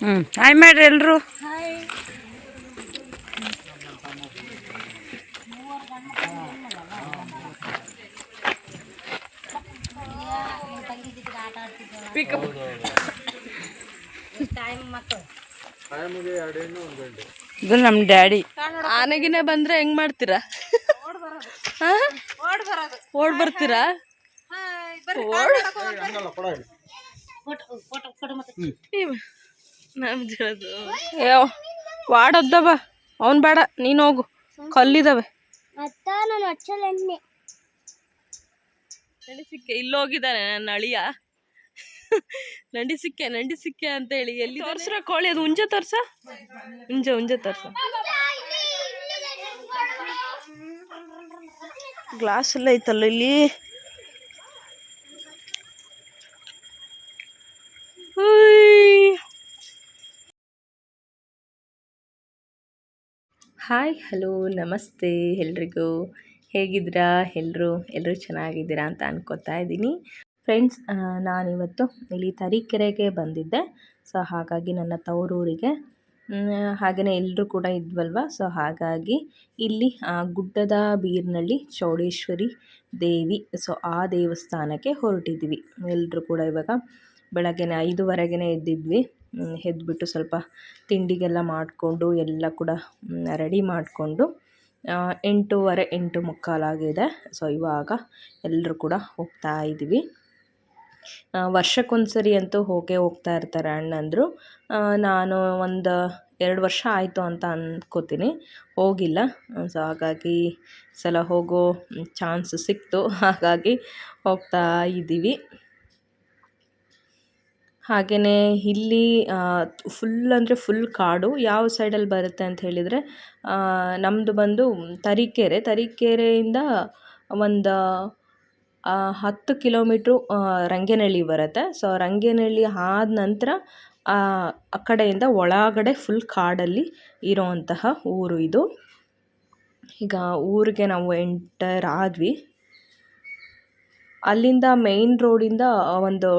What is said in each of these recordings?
ಹ್ಞೂ ಹಾಯ್ ಮಾಡ್ರಿ ಎಲ್ರು? ಇದು ನಮ್ಮ ಡ್ಯಾಡಿ. ಆನೆಗಿನ ಬಂದ್ರೆ ಹೆಂಗ್ ಮಾಡ್ತೀರಾ? ಹಾ? ಓಡ್ ಬರ್ತೀರಾ? ಇವ್- ಏ, ವಾಡದ್ದವ. ಅವನ್ ಬೇಡ ನೀನ್ ಹೋಗು. ಕಲ್ಲಿದವೆ. ಅತ್ತ ನಾನು ಹಚ್ಚಲ್ಲ ನಂಡಿ ಸಿಕ್ಕೆ ಇಲ್ಲಿ ಹೋಗಿದ್ದಾನೆ ನನ್ನ ಅಳಿಯ. ನಂಡಿ ಸಿಕ್ಕೆ ನಂಡಿ ಸಿಕ್ಕೆ ಅಂತ ಹೇಳಿ ಎಲ್ಲಿ ತೋರ್ಸ್ರ ಕೋಳಿ ಅದು ಹುಂಜ ತೋರ್ಸ? ಹುಂಜ ಹುಂಜ ತೋರ್ಸ. ಗ್ಲಾಸ್ ಎಲ್ಲ ಐತಲ್ಲ ಇಲ್ಲಿ? ಹುಯ್. ಹಾಯ್ ಹಲೋ ನಮಸ್ತೆ ಎಲ್ರಿಗೂ. ಹೇಗಿದ್ದೀರಾ? ಎಲ್ಲರೂ ಎಲ್ಲರೂ ಚೆನ್ನಾಗಿದ್ದೀರಾ ಅಂತ ಅನ್ಕೋತಾ ಇದ್ದೀನಿ. ಫ್ರೆಂಡ್ಸ್ ನಾನಿವತ್ತು ಇಲ್ಲಿ ತರೀಕೆರೆಗೆ ಬಂದಿದ್ದೆ. ಸೊ ಹಾಗಾಗಿ ನನ್ನ ತವರೂರಿಗೆ ಹಾಗೆಯೇ ಎಲ್ಲರೂ ಕೂಡ ಇದ್ವಲ್ವ? ಸೊ ಹಾಗಾಗಿ ಇಲ್ಲಿ ಗುಡ್ಡದ ಬೀರಿನಲ್ಲಿ ಚೌಡೇಶ್ವರಿ ದೇವಿ ಸೊ ಆ ದೇವಸ್ಥಾನಕ್ಕೆ ಹೊರಟಿದ್ವಿ. ಎಲ್ಲರೂ ಕೂಡ ಇವಾಗ ಬೆಳಗ್ಗೆ ಐದುವರೆಗೆ ಎದ್ದಿದ್ವಿ. ಹ್ಮ್, ಎದ್ಬಿಟ್ಟು ಸ್ವಲ್ಪ ತಿಂಡಿಗೆಲ್ಲ ಮಾಡಿಕೊಂಡು ಎಲ್ಲ ಕೂಡ ರೆಡಿ ಮಾಡಿಕೊಂಡು ಎಂಟೂವರೆ, ಎಂಟು ಮುಕ್ಕಾಲಾಗಿದೆ ಸೊ ಇವಾಗ ಎಲ್ಲರೂ ಕೂಡ ಹೋಗ್ತಾ ಇದ್ದೀವಿ ವರ್ಷಕ್ಕೊಂದು ಸರಿ ಅಂತೂ ಹೋಗೇ ಹೋಗ್ತಾ ಇರ್ತಾರೆ ಅಣ್ಣಂದರು. ನಾನು ಒಂದು ಎರಡು ವರ್ಷ ಆಯಿತು ಅಂತ ಅಂದ್ಕೋತೀನಿ ಹೋಗಿಲ್ಲ. ಸೊ ಹಾಗಾಗಿ ಸಲ ಹೋಗೋ ಚಾನ್ಸ್ ಸಿಕ್ತು. ಹಾಗಾಗಿ ಹೋಗ್ತಾ ಇದ್ದೀವಿ ಹಾಗೆಯೇ ಇಲ್ಲಿ ಫುಲ್ ಅಂದರೆ ಫುಲ್ ಕಾಡು. ಯಾವ ಸೈಡಲ್ಲಿ ಬರುತ್ತೆ ಅಂತ ಹೇಳಿದರೆ ನಮ್ಮದು ಬಂದು ತರೀಕೆರೆ. ತರೀಕೆರೆಯಿಂದ ಒಂದು ಹತ್ತು ಕಿಲೋಮೀಟ್ರು ರಂಗೇನಹಳ್ಳಿ ಬರುತ್ತೆ. ಸೊ ರಂಗೇನಹಳ್ಳಿ ಆದ ನಂತರ, ಆ ಕಡೆಯಿಂದ ಒಳಗಡೆ ಫುಲ್ ಕಾಡಲ್ಲಿ ಇರೋವಂತಹ ಊರು ಇದು. ಈಗ ಊರಿಗೆ ನಾವು ಎಂಟರ್ ಆದ್ವಿ. ಅಲ್ಲಿಂದ ಮೇಯ್ನ್ ರೋಡಿಂದ ಒಂದು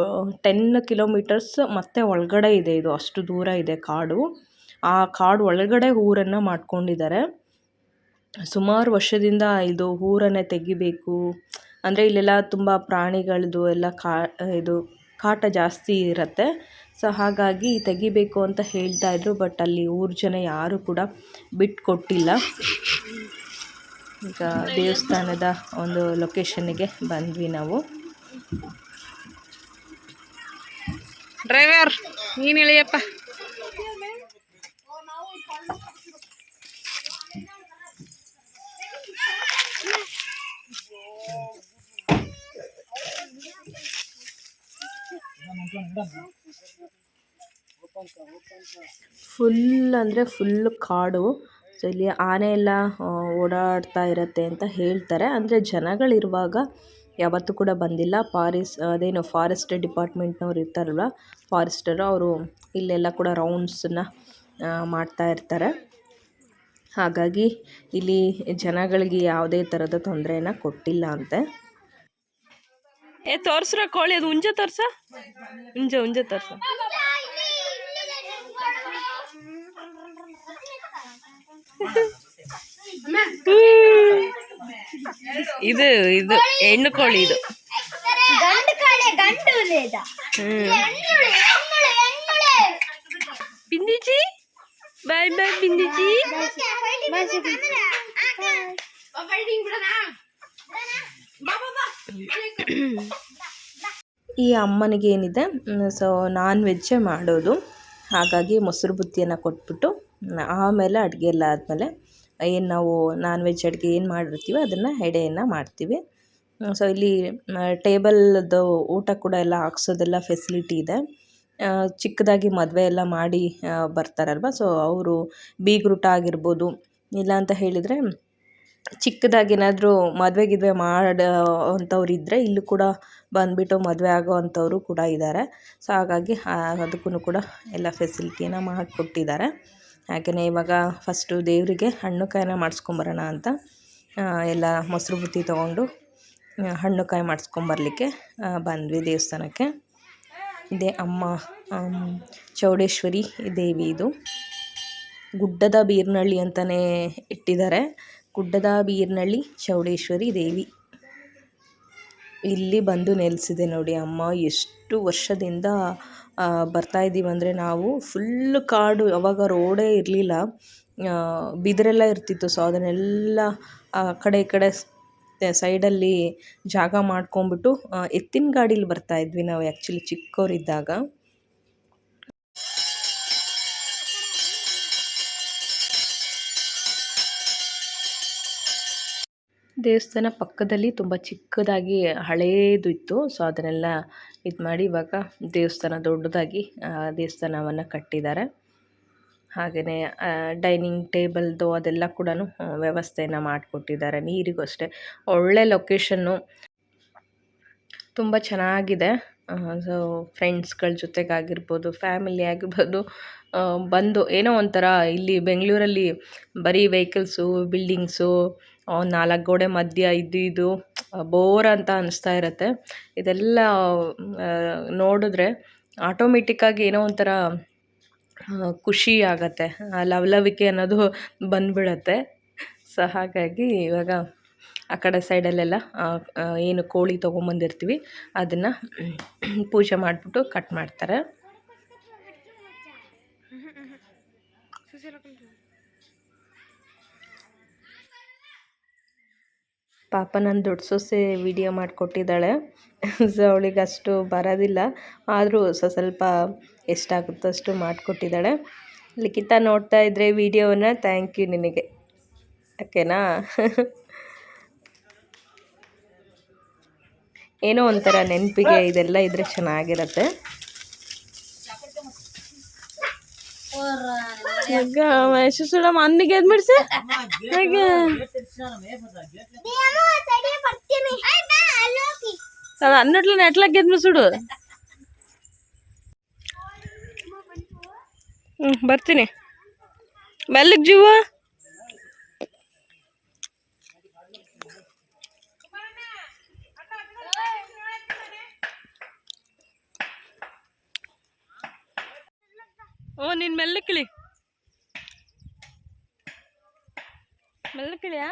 ಟೆನ್ ಕಿಲೋಮೀಟರ್ಸ್ ಮತ್ತೆ ಒಳಗಡೆ ಇದೆ ಇದು. ಅಷ್ಟು ದೂರ ಇದೆ ಕಾಡು. ಆ ಕಾಡು ಒಳಗಡೆ ಊರನ್ನು ಮಾಡ್ಕೊಂಡಿದ್ದಾರೆ. ಸುಮಾರು ವರ್ಷದಿಂದ ಇದು ಊರನ್ನೇ ತೆಗಿಬೇಕು. ಅಂದರೆ ಇಲ್ಲೆಲ್ಲ ತುಂಬ ಪ್ರಾಣಿಗಳದ್ದು ಎಲ್ಲ ಕಾ, ಇದು ಕಾಟ ಜಾಸ್ತಿ ಇರುತ್ತೆ. ಸೊ ಹಾಗಾಗಿ ತೆಗಿಬೇಕು ಅಂತ ಹೇಳ್ತಾ ಇದ್ರು ಬಟ್ ಅಲ್ಲಿ ಊರು ಜನ ಯಾರೂ ಕೂಡ ಬಿಟ್ಕೊಟ್ಟಿಲ್ಲ. ಈಗ ದೇವಸ್ಥಾನದ ಒಂದು ಲೊಕೇಶನ್ನಿಗೆ ಬಂದ್ವಿ ನಾವು. ಡ್ರೈವರ್ ನೀನು ಹೇಳಿಯಪ್ಪ ಫುಲ್ ಅಂದರೆ ಫುಲ್ ಕಾಡು. ಸೊ ಇಲ್ಲಿ ಆನೆ ಎಲ್ಲ ಓಡಾಡ್ತಾ ಇರತ್ತೆ ಅಂತ ಹೇಳ್ತಾರೆ. ಅಂದರೆ ಜನಗಳಿರುವಾಗ ಯಾವತ್ತೂ ಕೂಡ ಬಂದಿಲ್ಲ. ಫಾರಿಸ್ ಅದೇನು ಫಾರೆಸ್ಟ್ ಡಿಪಾರ್ಟ್ಮೆಂಟ್ನವ್ರು ಇರ್ತಾರಲ್ವ ಫಾರೆಸ್ಟರು ಅವರು ಇಲ್ಲೆಲ್ಲ ಕೂಡ ರೌಂಡ್ಸನ್ನು ಮಾಡ್ತಾ ಇರ್ತಾರೆ. ಹಾಗಾಗಿ ಇಲ್ಲಿ ಜನಗಳಿಗೆ ಯಾವುದೇ ಥರದ ತೊಂದರೆಯನ್ನು ಕೊಟ್ಟಿಲ್ಲ ಅಂತೆ. ಏ, ತೋರ್ಸ್ರ ಕೋಳಿ, ಅದು ಹುಂಜ ತೋರ್ಸ? ಹುಂಜ ಹುಂಜ ತೋರ್ಸ. ಇದು ಇದು ಹೆಣ್ಣು ಕೋಳಿ ಇದು. ಬಿಂದಿಜಿ ಬಾಯ್ ಬಾಯ್ ಬಿಂದಿಜಿ ಈ ಅಮ್ಮನಿಗೆ ಏನಿದೆ ಸೊ ನಾನ್ ವೆಜ್ಜೇ ಮಾಡೋದು. ಹಾಗಾಗಿ ಮೊಸರು ಬುತ್ತಿಯನ್ನು ಕೊಟ್ಬಿಟ್ಟು ಆಮೇಲೆ ಅಡುಗೆ ಎಲ್ಲ ಆದಮೇಲೆ ಏನು ನಾವು ನಾನ್ ವೆಜ್ ಅಡುಗೆ ಏನು ಮಾಡಿರ್ತೀವಿ ಅದನ್ನು ಎಡೆಯನ್ನು ಮಾಡ್ತೀವಿ. ಸೊ ಇಲ್ಲಿ ಟೇಬಲ್ದು ಊಟ ಕೂಡ ಎಲ್ಲ ಹಾಕ್ಸೋದೆಲ್ಲ ಫೆಸಿಲಿಟಿ ಇದೆ. ಚಿಕ್ಕದಾಗಿ ಮದುವೆ ಎಲ್ಲ ಮಾಡಿ ಬರ್ತಾರಲ್ವ? ಸೊ ಅವರು ಬೀಗ್ರೂಟ ಆಗಿರ್ಬೋದು, ಇಲ್ಲ ಅಂತ ಹೇಳಿದರೆ ಚಿಕ್ಕದಾಗಿ ಏನಾದರೂ ಮದುವೆ ಗಿದ್ವೆ ಮಾಡೋ ಅಂಥವ್ರು ಇದ್ದರೆ ಇಲ್ಲೂ ಕೂಡ ಬಂದುಬಿಟ್ಟು ಮದುವೆ ಆಗೋ ಅಂಥವರು ಕೂಡ ಇದ್ದಾರೆ ಸೊ ಹಾಗಾಗಿ ಅದಕ್ಕೂ ಕೂಡ ಎಲ್ಲ ಫೆಸಿಲಿಟಿನ ಮಾಡಿಕೊಟ್ಟಿದ್ದಾರೆ. ಹಾಗೆಯೇ ಇವಾಗ ಫಸ್ಟು ದೇವರಿಗೆ ಹಣ್ಣು ಕಾಯಿನ ಮಾಡಿಸ್ಕೊಂಬರೋಣ ಅಂತ ಎಲ್ಲ ಮೊಸರು ಬುತ್ತಿ ತೊಗೊಂಡು ಹಣ್ಣು ಕಾಯಿ ಮಾಡಿಸ್ಕೊಂಬರ್ಲಿಕ್ಕೆ ಬಂದ್ವಿ ದೇವಸ್ಥಾನಕ್ಕೆ. ಇದೇ ಅಮ್ಮ ಚೌಡೇಶ್ವರಿ ದೇವಿ ಇದು. ಗುಡ್ಡದ ಬೀರ್ನಳ್ಳಿ ಅಂತಲೇ ಇಟ್ಟಿದ್ದಾರೆ. ಗುಡ್ಡದ ಬೀರ್ನಳ್ಳಿ ಚೌಡೇಶ್ವರಿ ದೇವಿ. ಇಲ್ಲಿ ಬಂದು ನೆಲೆಸಿದೆ ನೋಡಿ ಅಮ್ಮ, ಎಷ್ಟು ವರ್ಷದಿಂದ ಬರ್ತಾ ಇದ್ದೀವಿ ಅಂದರೆ ನಾವು ಫುಲ್ ಕಾಡು, ಅವಾಗ ರೋಡೇ ಇರಲಿಲ್ಲ. ಬಿದಿರೆಲ್ಲ ಇರ್ತಿತ್ತು. ಸೊ ಅದನ್ನೆಲ್ಲ, ಆ, ಕಡೆ ಈ ಕಡೆ ಸೈಡಲ್ಲಿ ಜಾಗ ಮಾಡ್ಕೊಂಬಿಟ್ಟು ಎತ್ತಿನ ಗಾಡೀಲಿ ಬರ್ತಾ ಇದ್ವಿ ನಾವು ಆ್ಯಕ್ಚುಲಿ ಚಿಕ್ಕವರಿದ್ದಾಗ ದೇವಸ್ಥಾನ ಪಕ್ಕದಲ್ಲಿ ತುಂಬ ಚಿಕ್ಕದಾಗಿ ಹಳೇದು ಇತ್ತು. ಸೊ ಅದನ್ನೆಲ್ಲ ಇದು ಮಾಡಿ ಇವಾಗ ದೇವಸ್ಥಾನ ದೊಡ್ಡದಾಗಿ ದೇವಸ್ಥಾನವನ್ನು ಕಟ್ಟಿದ್ದಾರೆ. ಹಾಗೆಯೇ ಡೈನಿಂಗ್ ಟೇಬಲ್ದು ಅದೆಲ್ಲ ಕೂಡ ವ್ಯವಸ್ಥೆಯನ್ನು ಮಾಡಿಕೊಟ್ಟಿದ್ದಾರೆ. ನೀರಿಗೂ ಅಷ್ಟೇ ಒಳ್ಳೆ ಲೊಕೇಶನ್ನು ತುಂಬ ಚೆನ್ನಾಗಿದೆ. ಸೊ, ಫ್ರೆಂಡ್ಸ್ಗಳ ಜೊತೆಗಾಗಿರ್ಬೋದು, ಫ್ಯಾಮಿಲಿ ಆಗಿರ್ಬೋದು ಬಂದು ಏನೋ ಒಂಥರ ಇಲ್ಲಿ ಬೆಂಗಳೂರಲ್ಲಿ ಬರೀ ವೆಹಿಕಲ್ಸು, ಬಿಲ್ಡಿಂಗ್ಸು ನಾಲ್ಕು ಗೋಡೆ ಮಧ್ಯ ಇದ್ದು ಇದು ಬೋರ್ ಅಂತ ಅನಿಸ್ತಾ ಇರುತ್ತೆ. ಇದೆಲ್ಲ ನೋಡಿದ್ರೆ ಆಟೋಮೆಟಿಕ್ಕಾಗಿ ಏನೋ ಒಂಥರ ಖುಷಿ ಆಗತ್ತೆ. ಆ ಲವಲವಿಕೆ ಅನ್ನೋದು ಬಂದ್ಬಿಡತ್ತೆ. ಸೊ, ಹಾಗಾಗಿ ಇವಾಗ ಆ ಕಡೆ ಸೈಡಲ್ಲೆಲ್ಲ ಏನು ಕೋಳಿ ತೊಗೊಂಬಂದಿರ್ತೀವಿ, ಅದನ್ನು ಪೂಜೆ ಮಾಡಿಬಿಟ್ಟು ಕಟ್ ಮಾಡ್ತಾರೆ. ಪಾಪ ನನ್ನ ದೊಡ್ಡ ಸೊಸೆ ವಿಡಿಯೋ ಮಾಡಿಕೊಟ್ಟಿದ್ದಾಳೆ. ಸೊ ಅವಳಿಗೆ ಅಷ್ಟು ಬರೋದಿಲ್ಲ. ಆದರೂ ಸೊ ಸ್ವಲ್ಪ ಎಷ್ಟಾಗುತ್ತೋ ಅಷ್ಟು ಮಾಡಿಕೊಟ್ಟಿದ್ದಾಳೆ. ಲಿಖಿತ ನೋಡ್ತಾ ಇದ್ದರೆ ವಿಡಿಯೋನ ಥ್ಯಾಂಕ್ ಯು ನಿನಗೆ. ಓಕೆನಾ? ಏನೋ ಒಂಥರ ನೆನಪಿಗೆ ಇದೆಲ್ಲ ಇದ್ರೆ ಚೆನ್ನಾಗಿರತ್ತೆ. ಸುಡಮ್ಮ ಅನ್ನಿಗೆ ಎದ್ ಬಿಡ್ಸಿ ಹಾಗೆ ಬರ್ತೀನಿ ಅಲ್ಲೋಗಿ ಅನ್ನಟ್ಲ ನೆಟ್ಲಕ್ಕೆ ಎದ್ ಸುಡು ಹ್ಞೂ ಬರ್ತೀನಿ ಮೆಲ್ಲಗ್ ಜೀವ ಓ ನೀನ್ ಮೆಲ್ಲಕ್ಕಿಳಿ ಮೆಲ್ಲಕ್ಕಿಳಿಯಾ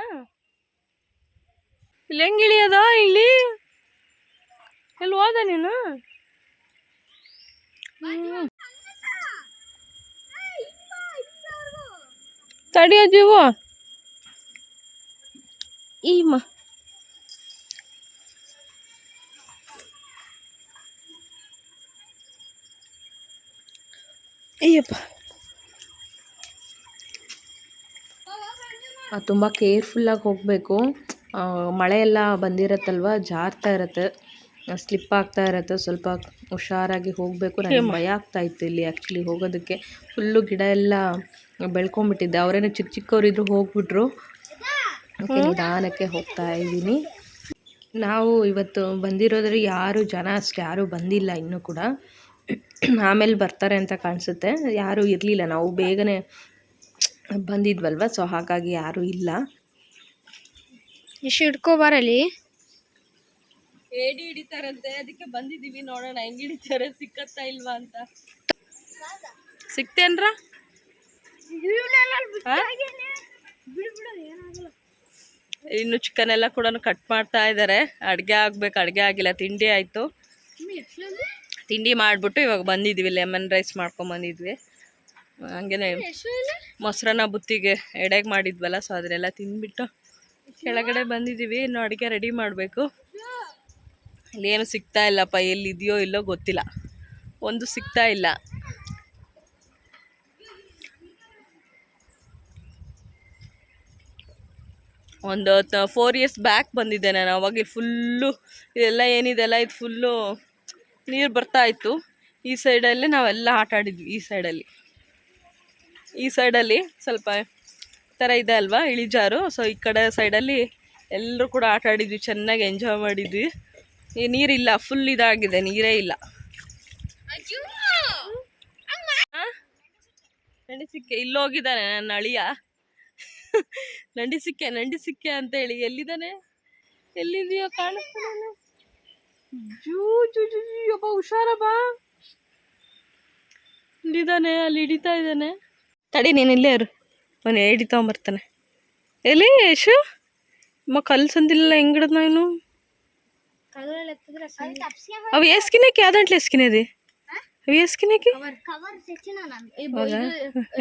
ಇಲ್ಲಿ ಹೆಂಗೆ ಇಲ್ಲಿ? ಎಲ್ಲಿ ಹೋದ ನೀನು. ತಡಿಯೋ ಜೀವು ಈಮ್ಮ. ಅಯ್ಯಪ್ಪ. ತುಂಬ ಕೇರ್ಫುಲ್ಲಾಗಿ ಹೋಗಬೇಕು. ಮಳೆ ಎಲ್ಲ ಬಂದಿರತ್ತಲ್ವ? ಜಾರ್ತಾ ಇರತ್ತೆ. ಸ್ಲಿಪ್ ಆಗ್ತಾ ಇರತ್ತೆ. ಸ್ವಲ್ಪ ಹುಷಾರಾಗಿ ಹೋಗಬೇಕು. ನನಗೆ ಭಯ ಆಗ್ತಾ ಇತ್ತು ಇಲ್ಲಿ ಆ್ಯಕ್ಚುಲಿ ಹೋಗೋದಕ್ಕೆ. ಫುಲ್ಲು ಗಿಡ ಎಲ್ಲ ಬೆಳ್ಕೊಂಬಿಟ್ಟಿದ್ದೆ ಅವರೇನು ಚಿಕ್ಕ ಚಿಕ್ಕವರಿದ್ರು ಹೋಗ್ಬಿಟ್ರು. ನಿಧಾನಕ್ಕೆ ಹೋಗ್ತಾ ಇದ್ದೀನಿ. ನಾವು ಇವತ್ತು ಬಂದಿರೋದ್ರೆ ಯಾರು ಜನ ಅಷ್ಟು. ಯಾರೂ ಬಂದಿಲ್ಲ ಇನ್ನೂ ಕೂಡ. ಆಮೇಲೆ ಬರ್ತಾರೆ ಅಂತ ಕಾಣಿಸುತ್ತೆ. ಯಾರೂ ಇರಲಿಲ್ಲ. ನಾವು ಬೇಗನೆ ಬಂದಿದ್ವಲ್ವ? ಸೊ ಹಾಗಾಗಿ ಯಾರೂ ಇಲ್ಲ. ಹಿಡ್ಕೊ ಬರಲಿ ಏಡಿ ಹಿಡಿತಾರಂತೆ. ಅದಕ್ಕೆ ಬಂದಿದೀವಿ ನೋಡೋಣ. ಹೆಂಗ್ ಹಿಡಿತಾರೆ? ಸಿಕ್ಕತ್ತಾ ಇಲ್ವಾ ಅಂತ. ಸಿಕ್ತೇನ್ರ? ಇನ್ನು ಚಿಕನ್ ಎಲ್ಲ ಕೂಡ ಕಟ್ ಮಾಡ್ತಾ ಇದ್ದಾರೆ. ಅಡುಗೆ ಆಗ್ಬೇಕು. ಅಡುಗೆ ಆಗಿಲ್ಲ. ತಿಂಡಿ ಆಯಿತು. ತಿಂಡಿ ಮಾಡಿಬಿಟ್ಟು ಇವಾಗ ಬಂದಿದ್ವಿ ಲೆಮನ್ ರೈಸ್ ಮಾಡ್ಕೊಂಬಂದಿದ್ವಿ ಹಂಗೇನೆ ಮೊಸರನ್ನ ಬುತ್ತಿಗೆ ಎಡೆಗೆ ಮಾಡಿದ್ವಲ್ಲ ಸೊ ಅದನ್ನೆಲ್ಲ ತಿಂದ್ಬಿಟ್ಟು ಕೆಳಗಡೆ ಬಂದಿದ್ದೀವಿ ಇನ್ನು ಅಡುಗೆ ರೆಡಿ ಮಾಡಬೇಕು. ಇಲ್ಲೇನು ಸಿಗ್ತಾ ಇಲ್ಲಪ್ಪ, ಎಲ್ಲಿದೆಯೋ ಇಲ್ಲೋ ಗೊತ್ತಿಲ್ಲ. ಒಂದು ಸಿಗ್ತಾ ಇಲ್ಲ. ಒಂದು ಫೋರ್ ಇಯರ್ಸ್ ಬ್ಯಾಕ್ ಬಂದಿದ್ದೆ ನಾನು, ಅವಾಗ ಫುಲ್ಲು ಇದೆಲ್ಲ ಏನಿದೆಲ್ಲ ಇದು ಫುಲ್ಲು ನೀರು ಬರ್ತಾ ಇತ್ತು. ಈ ಸೈಡಲ್ಲಿ ನಾವೆಲ್ಲ ಆಟ ಆಡಿದ್ವಿ, ಈ ಸೈಡಲ್ಲಿ ಈ ಸೈಡಲ್ಲಿ ಸ್ವಲ್ಪ ಥರ ಇದೆ ಅಲ್ವಾ ಇಳಿಜಾರು? ಸೊ ಈ ಕಡೆ ಸೈಡಲ್ಲಿ ಎಲ್ಲರೂ ಕೂಡ ಆಟ ಆಡಿದ್ವಿ, ಚೆನ್ನಾಗಿ ಎಂಜಾಯ್ ಮಾಡಿದ್ವಿ. ಈ ನೀರಿಲ್ಲ ಫುಲ್ ಇದಾಗಿದೆ, ನೀರೇ ಇಲ್ಲ. ನಂಡಿಸಿಕ್ಕೆ ನಂಡಿ ಸಿಕ್ಕೆ ಇಲ್ಲೋಗಿದ್ದಾನೆ ನನ್ನ ಅಳಿಯ. ನಂಡಿಸಿಕ್ಕೆ ಸಿಕ್ಕೆ ನಂಡಿ ಸಿಕ್ಕೆ ಅಂತ ಹೇಳಿ, ಎಲ್ಲಿದ್ದಾನೆ? ಎಲ್ಲಿದೆಯೋ ಕಾಣಿಸ್ತಾನೆ ಜೂ ಜೂ ಜೂ ಅಪ್ಪ ಹುಷಾರಪ್ಪ. ಎಲ್ಲಿದ್ದಾನೆ ಅಲ್ಲಿ ಹಿಡಿತಾ ಇದ್ದಾನೆ. ತಡಿ, ನೀನು ಇಲ್ಲೇ ಇರು. ಅವನು ಏಡಿ ತೊಗೊಂಬರ್ತಾನೆ. ಎಲ್ಲಿ ಯಶು? ಅಮ್ಮ ಕಲ್ಲು ಸಂದಿಲ್ಲ ಹೆಂಗ್ ಅವ ನಾನು? ಅವು ಎಸ್ಕಿನಕ್ಕೆ ಯಾವ್ದಂಟ್ಲೆ ಎಸ್ಕಿನದಿ ಅವು ಎಸ್ಕಿನಕ್ಕೆ ಕವರ್ ತೆಚ್ಚಿನ ನಾನು ಹೌದಾ?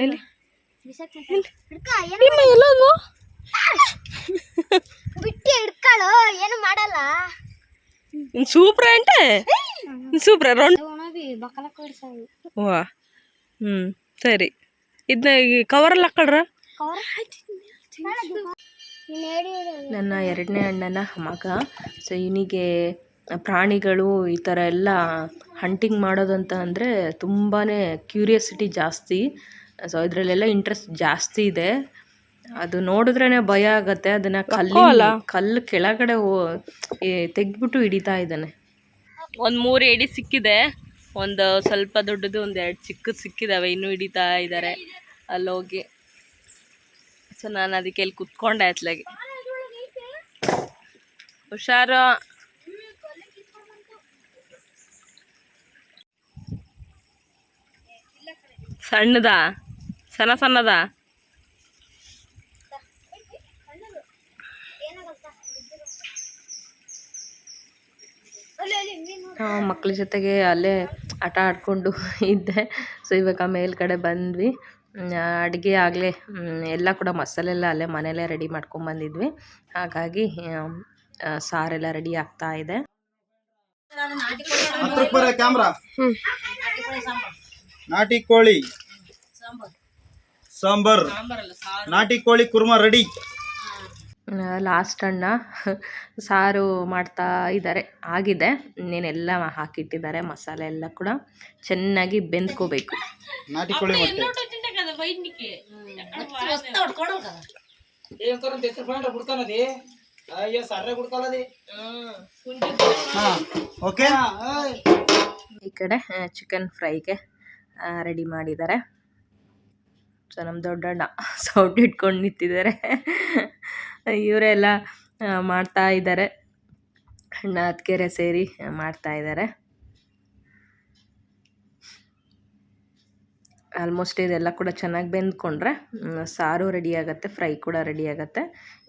ಎಲ್ಲಿ? ಹಿಡ್ಕ ನಿಮ್ಮ ಎಲ್ಲೋದ್ವು ಬಿಟ್ಟು ಹಿಡ್ಕಳು ಏನು ಮಾಡಲ್ಲ. ಸೂಪ್ರ ಅಂಟೆ ಸೂಪ್ರ ರೌಂಡ್ ವಾ. ಹ್ಞೂ ಸರಿ. ಇದನ್ನ ಕವರಲ್ಲಿ ಹಾಕೊಳ್ರ ನನ್ನ ಎರಡನೇ ಅಣ್ಣನ ಮಗ. ಸೊ ಇವನಿಗೆ ಪ್ರಾಣಿಗಳು ಈ ಥರ ಎಲ್ಲ ಹಂಟಿಂಗ್ ಮಾಡೋದು ಅಂತ ಅಂದರೆ ತುಂಬಾ ಕ್ಯೂರಿಯಾಸಿಟಿ ಜಾಸ್ತಿ. ಸೊ ಇದರಲ್ಲೆಲ್ಲ ಇಂಟ್ರೆಸ್ಟ್ ಜಾಸ್ತಿ ಇದೆ. ಅದು ನೋಡಿದ್ರೇ ಭಯ ಆಗತ್ತೆ. ಅದನ್ನು ಕಲ್ಲು ಕಲ್ಲು ಕೆಳಗಡೆ ತೆಗ್ದ್ಬಿಟ್ಟು ಹಿಡಿತಾ ಇದ್ದಾನೆ. ಒಂದು ಮೂರು ಎಡಿ ಸಿಕ್ಕಿದೆ. ಒಂದು ಸ್ವಲ್ಪ ದೊಡ್ಡದು ಒಂದು ಎರಡು ಚಿಕ್ಕದು ಸಿಕ್ಕಿದಾವೆ. ಇನ್ನೂ ಹಿಡಿತಾ ಇದ್ದಾರೆ ಅಲ್ಲೋಗಿ. ಸೊ ನಾನು ಅದಕ್ಕೆ ಇಲ್ಲಿ ಕುತ್ಕೊಂಡೆ ಅತ್ಲಾಗೆ. ಹುಷಾರು. ಸಣ್ಣದ? ಸಣ್ಣ ಸಣ್ಣದ? ಮಕ್ಕಳ ಜೊತೆಗೆ ಅಲ್ಲೇ ಆಟ ಆಡ್ಕೊಂಡು ಇದ್ದೆ. ಸೊ ಇವಾಗ ಮೇಲ್ಗಡೆ ಬಂದ್ವಿ. ಅಡುಗೆ ಆಗಲೇ ಎಲ್ಲ ಕೂಡ ಮಸಾಲೆ ಎಲ್ಲ ಅಲ್ಲೇ ಮನೆಯಲ್ಲೇ ರೆಡಿ ಮಾಡ್ಕೊಂಬಂದಿದ್ವಿ ಹಾಗಾಗಿ ಸಾರೆಲ್ಲ ರೆಡಿ ಆಗ್ತಾ ಇದೆ. ನಾಟಿ ಕೋಳಿ. ಸಾಂಬಾರ್. ನಾಟಿ ಕೋಳಿ ಕುರ್ಮಾ ರೆಡಿ. ಲಾಸ್ಟ್ ಅಣ್ಣ ಸಾರು ಮಾಡ್ತಾ ಇದ್ದಾರೆ. ಆಗಿದೆ. ಇನ್ನೇನೆಲ್ಲ ಹಾಕಿಟ್ಟಿದ್ದಾರೆ ಮಸಾಲೆ ಎಲ್ಲ ಕೂಡ. ಚೆನ್ನಾಗಿ ಬೆಂದ್ಕೋಬೇಕು. ನಾಟಿ ಕೋಳಿ ಮೊಟ್ಟೆ ಹಾ. ಓಕೆ. ಈ ಕಡೆ ಚಿಕನ್ ಫ್ರೈಗೆ ರೆಡಿ ಮಾಡಿದ್ದಾರೆ ಸೊ ನಮ್ಮ ದೊಡ್ಡಣ್ಣ ಸೌಟ್ ಇಟ್ಕೊಂಡು ನಿಂತಿದ್ದಾರೆ ಇವರೆಲ್ಲ ಮಾಡ್ತಾ ಇದ್ದಾರೆ ಅಣ್ಣ ಅತ್ತಿಗೆರೆ ಸೇರಿ ಮಾಡ್ತಾ ಇದ್ದಾರೆ ಆಲ್ಮೋಸ್ಟ್ ಇದೆಲ್ಲ ಕೂಡ ಚೆನ್ನಾಗಿ ಬೆಂದ್ಕೊಂಡ್ರೆ ಸಾರು ರೆಡಿ ಆಗುತ್ತೆ ಫ್ರೈ ಕೂಡ ರೆಡಿ ಆಗುತ್ತೆ.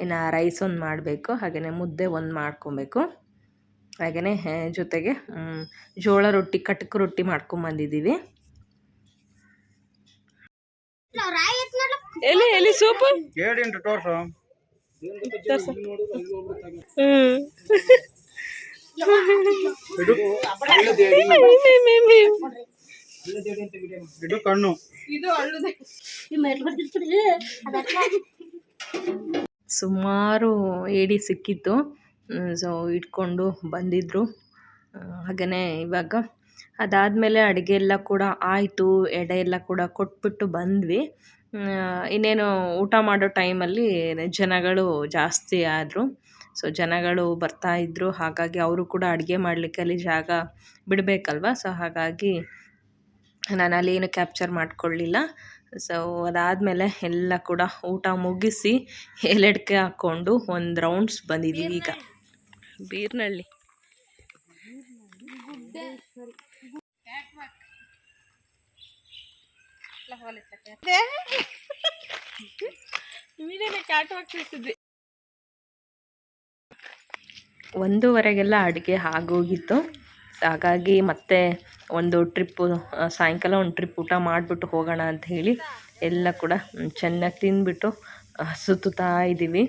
ಇನ್ನು ರೈಸ್ ಒಂದು ಮಾಡಬೇಕು ಹಾಗೆಯೇ ಮುದ್ದೆ ಒಂದು ಮಾಡ್ಕೊಬೇಕು. ಹಾಗೆಯೇ ಜೊತೆಗೆ ಜೋಳ ರೊಟ್ಟಿ ಕಟಕ್ ರೊಟ್ಟಿ ಮಾಡ್ಕೊಂಬಂದಿದ್ದೀವಿ ಎಲ್ಲಿ ಎಲ್ಲಿ ಸೂಪು? ಹ್ಮ್. ತೋರ್ಸು ಇದು ಕಣ್ಣು. ಸುಮಾರು ಏಡಿ ಸಿಕ್ಕಿತ್ತು. ಸೊ ಇಟ್ಕೊಂಡು ಬಂದಿದ್ದರು ಹಾಗೆಯೇ ಇವಾಗ. ಅದಾದಮೇಲೆ ಅಡುಗೆ ಎಲ್ಲ ಕೂಡ ಆಯಿತು. ಎಡೆ ಎಲ್ಲ ಕೂಡ ಕೊಟ್ಬಿಟ್ಟು ಬಂದ್ವಿ. ಇನ್ನೇನು ಊಟ ಮಾಡೋ ಟೈಮಲ್ಲಿ ಜನಗಳು ಜಾಸ್ತಿ ಆದರು. ಸೊ ಜನಗಳು ಬರ್ತಾ ಇದ್ದರು ಹಾಗಾಗಿ ಅವರು ಕೂಡ ಅಡುಗೆ ಮಾಡಲಿಕ್ಕೆ ಅಲ್ಲಿ ಜಾಗ ಬಿಡಬೇಕಲ್ವ? ಸೊ ಹಾಗಾಗಿ ನಾನು ಅಲ್ಲೇನು ಕ್ಯಾಪ್ಚರ್ ಮಾಡಿಕೊಳ್ಳಿಲ್ಲ. ಸೊ ಅದಾದಮೇಲೆ ಎಲ್ಲ ಕೂಡ ಊಟ ಮುಗಿಸಿ ಎಲೆಡ್ಕೆ ಹಾಕ್ಕೊಂಡು ಒಂದು ರೌಂಡ್ಸ್ ಬಂದಿದ್ದೀವಿ ಈಗ. ಬೀರ್ನಳ್ಳಿ. ಒಂದೂವರೆಗೆಲ್ಲ ಅಡುಗೆ ಆಗೋಗಿತ್ತು. ಹಾಗಾಗಿ ಮತ್ತೆ ಒಂದು ಟ್ರಿಪ್ಪು ಸಾಯಂಕಾಲ ಒಂದು ಟ್ರಿಪ್ ಊಟ ಮಾಡಿಬಿಟ್ಟು ಹೋಗೋಣ ಅಂತ ಹೇಳಿ ಎಲ್ಲ ಕೂಡ ಚೆನ್ನಾಗಿ ತಿಂದುಬಿಟ್ಟು ಸುತ್ತುತ್ತಾ ಇದ್ದೀವಿ.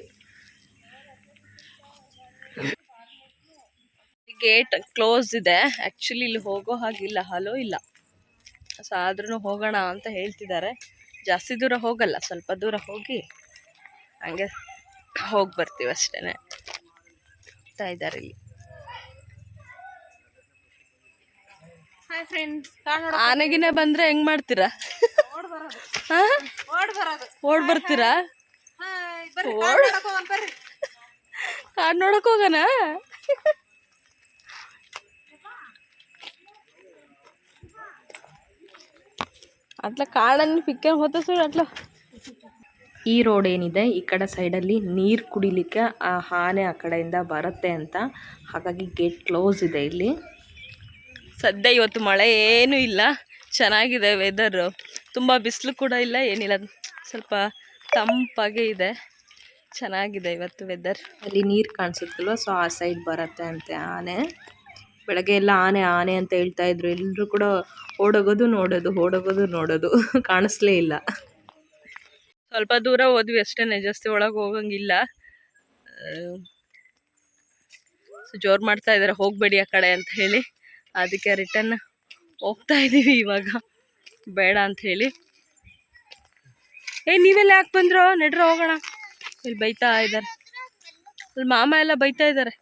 ಗೇಟ್ ಕ್ಲೋಸ್ ಇದೆ. ಆ್ಯಕ್ಚುಲಿ ಇಲ್ಲಿ ಹೋಗೋ ಹಾಗಿಲ್ಲ ಹಲೋ ಇಲ್ಲ. ಸೊ ಆದ್ರೂ ಹೋಗೋಣ ಅಂತ ಹೇಳ್ತಿದ್ದಾರೆ. ಜಾಸ್ತಿ ದೂರ ಹೋಗಲ್ಲ, ಸ್ವಲ್ಪ ದೂರ ಹೋಗಿ ಹಂಗೆ ಹೋಗಿ ಬರ್ತೀವಿ ಅಷ್ಟೇ ಇದ್ದಾರೆ ಇಲ್ಲಿ. ಆನೆಗಿನ ಬಂದ್ರೆ ಹೆಂಗ್ ಮಾಡ್ತೀರಾ? ಓಡ್ ಬರ್ತೀರಾ? ಕಾಡ್ ನೋಡಕ್ ಹೋಗೋಣ ಅಟ್ಲ ಕಾಡನ್ನು ಪಿಕ್ಕ ಹೋತ ಸರ್ ಅಟ್ಲ. ಈ ರೋಡ್ ಏನಿದೆ ಈ ಕಡೆ ಸೈಡಲ್ಲಿ ನೀರು ಕುಡಿಲಿಕ್ಕೆ ಆ ಆನೆ ಆ ಕಡೆಯಿಂದ ಬರುತ್ತೆ ಅಂತ. ಹಾಗಾಗಿ ಗೇಟ್ ಕ್ಲೋಸ್ ಇದೆ ಇಲ್ಲಿ. ಸದ್ಯ ಇವತ್ತು ಮಳೆ ಏನೂ ಇಲ್ಲ. ಚೆನ್ನಾಗಿದೆ ವೆದರು ತುಂಬ ಬಿಸಿಲು ಕೂಡ ಇಲ್ಲ ಏನಿಲ್ಲ. ಸ್ವಲ್ಪ ತಂಪಾಗೆ ಇದೆ. ಚೆನ್ನಾಗಿದೆ ಇವತ್ತು ವೆದರ್ ಅಲ್ಲಿ ನೀರು ಕಾಣಿಸುತ್ತಲ್ವ? ಸೊ ಆ ಸೈಡ್ ಬರುತ್ತೆ ಅಂತೆ ಆನೆ. ಬೆಳಗ್ಗೆ ಎಲ್ಲ ಆನೆ ಆನೆ ಅಂತ ಹೇಳ್ತಾ ಇದ್ರು. ಎಲ್ಲರೂ ಕೂಡ ಓಡೋಗೋದು ನೋಡೋದು ಓಡೋಗೋದು ನೋಡೋದು. ಕಾಣಿಸ್ಲೇ ಇಲ್ಲ. ಸ್ವಲ್ಪ ದೂರ ಹೋದ್ವಿ ಅಷ್ಟೇ ಜಾಸ್ತಿ ಒಳಗೆ ಹೋಗಂಗಿಲ್ಲ. ಜೋರು ಮಾಡ್ತಾ ಇದ್ದಾರೆ ಹೋಗಬೇಡಿ ಆ ಕಡೆ ಅಂತ ಹೇಳಿ. ಅದಕ್ಕೆ ರಿಟರ್ನ್ ಹೋಗ್ತಾ ಇದ್ದೀವಿ ಇವಾಗ. ಬೇಡ ಅಂತ ಹೇಳಿ. ಏ, ನೀವೆಲ್ಲ ಯಾಕೆ ಬಂದ್ರೋ? ನಡ್ರ, ಹೋಗೋಣ. ಇಲ್ಲಿ ಬೈತಾ ಇದ್ದಾರೆ. ಅಲ್ಲಿ ಮಾಮ ಎಲ್ಲ ಬೈತಾ ಇದ್ದಾರೆ.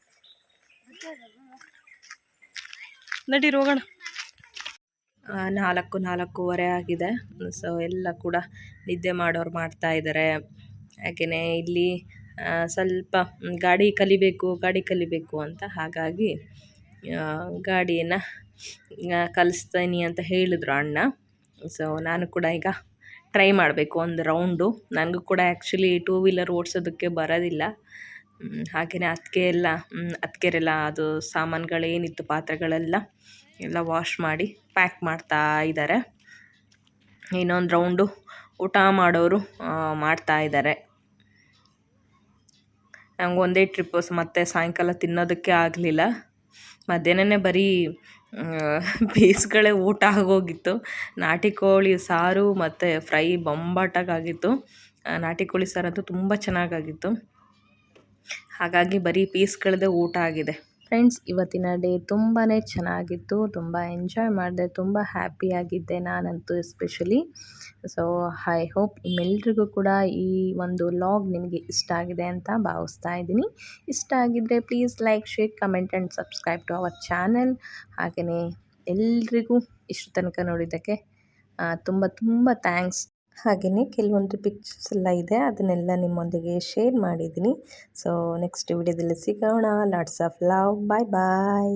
ನಡೀರಿ ಹೋಗೋಣ. ನಾಲ್ಕು, ನಾಲ್ಕೂವರೆ ಆಗಿದೆ. ಸೊ ಎಲ್ಲ ಕೂಡ ನಿದ್ದೆ ಮಾಡೋರು ಮಾಡ್ತಾ ಇದ್ದಾರೆ. ಹಾಗೆಯೇ ಇಲ್ಲಿ ಸ್ವಲ್ಪ ಗಾಡಿ ಕಲಿಬೇಕು ಗಾಡಿ ಕಲಿಬೇಕು ಅಂತ ಹಾಗಾಗಿ ಗಾಡಿಯನ್ನು ಕಲಿಸ್ತೀನಿ ಅಂತ ಹೇಳಿದ್ರು ಅಣ್ಣ. ಸೊ ನಾನು ಕೂಡ ಈಗ ಟ್ರೈ ಮಾಡಬೇಕು ಒಂದು ರೌಂಡು ನನಗೂ ಕೂಡ ಆ್ಯಕ್ಚುಲಿ ಟೂ ವೀಲರ್ ಓಡಿಸೋದಕ್ಕೆ ಬರೋದಿಲ್ಲ. ಹಾಗೆಯೇ ಅತ್ತಿಗೆ ಎಲ್ಲ ಅತ್ತಿಗೆರೆಲ್ಲ ಅದು ಸಾಮಾನುಗಳೇನಿತ್ತು, ಪಾತ್ರೆಗಳೆಲ್ಲ ಎಲ್ಲ ವಾಶ್ ಮಾಡಿ ಪ್ಯಾಕ್ ಮಾಡ್ತಾ ಇದ್ದಾರೆ ಇನ್ನೊಂದು ರೌಂಡು ಊಟ ಮಾಡೋರು ಮಾಡ್ತಾ ಇದ್ದಾರೆ ನಂಗೆ ಒಂದೇ ಟ್ರಿಪ್ಪು ಮತ್ತೆ ಸಾಯಂಕಾಲ ತಿನ್ನೋದಕ್ಕೆ ಆಗಲಿಲ್ಲ. ಮಧ್ಯಾಹ್ನನೇ ಬರೀ ಪೀಸ್ಗಳೇ ಊಟ ಆಗೋಗಿತ್ತು. ನಾಟಿ ಕೋಳಿ ಸಾರು ಮತ್ತು ಫ್ರೈ ಬೊಂಬಾಟಾಗಿತ್ತು ನಾಟಿ ಕೋಳಿ ಸಾರಂತೂ ತುಂಬ ಚೆನ್ನಾಗಾಗಿತ್ತು. ಹಾಗಾಗಿ ಬರೀ ಪೀಸ್ಗಳದ್ದೇ ಊಟ ಆಗಿದೆ. ಫ್ರೆಂಡ್ಸ್, ಇವತ್ತಿನ ಡೇ ತುಂಬಾ ಚೆನ್ನಾಗಿತ್ತು. ತುಂಬ ಎಂಜಾಯ್ ಮಾಡಿದೆ. ತುಂಬ ಹ್ಯಾಪಿಯಾಗಿದ್ದೆ ನಾನಂತೂ ಎಸ್ಪೆಷಲಿ. ಸೊ, ಐ ಹೋಪ್ ನಿಮ್ಮೆಲ್ರಿಗೂ ಕೂಡ ಈ ಒಂದು ಲಾಗ್ ನಿಮಗೆ ಇಷ್ಟ ಆಗಿದೆ ಅಂತ ಭಾವಿಸ್ತಾ ಇದ್ದೀನಿ. ಇಷ್ಟ ಆಗಿದ್ದರೆ please like, share, comment and subscribe to our channel. ಹಾಗೆಯೇ ಎಲ್ರಿಗೂ ಇಷ್ಟು ತನಕ ನೋಡಿದ್ದಕ್ಕೆ ತುಂಬ ತುಂಬ ಥ್ಯಾಂಕ್ಸ್. ಹಾಗೆಯೇ ಕೆಲವೊಂದು ಪಿಕ್ಚರ್ಸ್ ಎಲ್ಲ ಇದೆ, ಅದನ್ನೆಲ್ಲ ನಿಮ್ಮೊಂದಿಗೆ ಶೇರ್ ಮಾಡಿದ್ದೀನಿ. ಸೊ ನೆಕ್ಸ್ಟ್ ವಿಡಿಯೋದಲ್ಲಿ ಸಿಗೋಣ. Lots of love bye bye